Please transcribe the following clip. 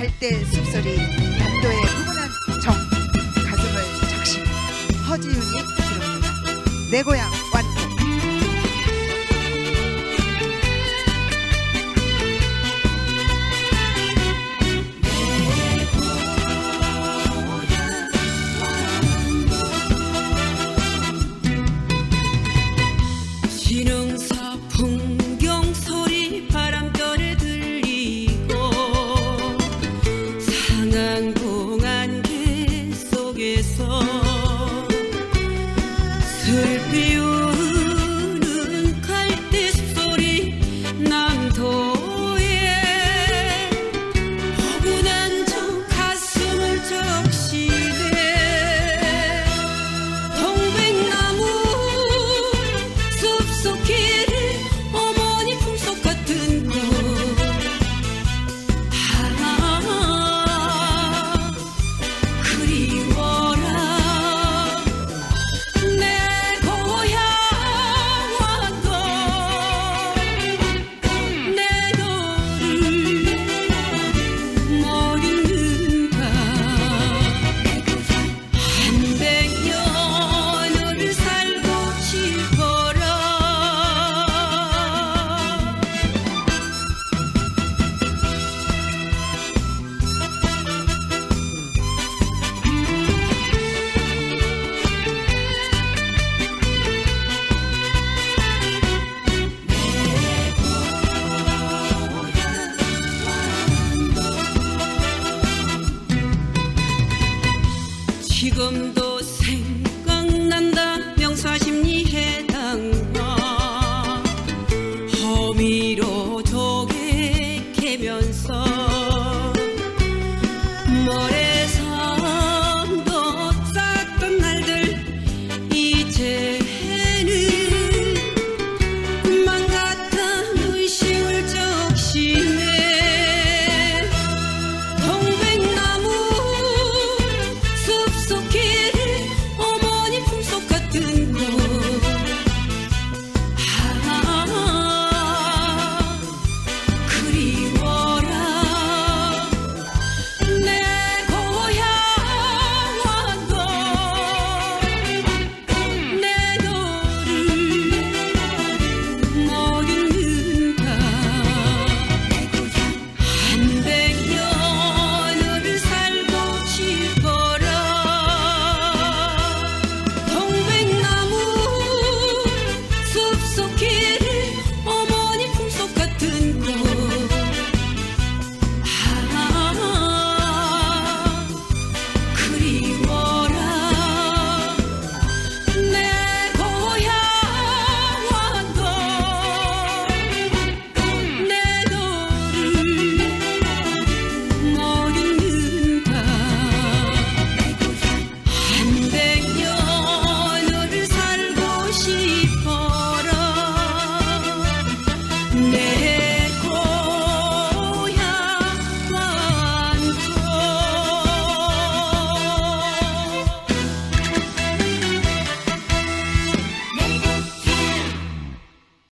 갈대 숲소리 반도의 구분한 정 가슴을 적신 허지윤이 부릅니다. 내 고향 완도 지금도 생각난다. 명사심리 해당과 허미로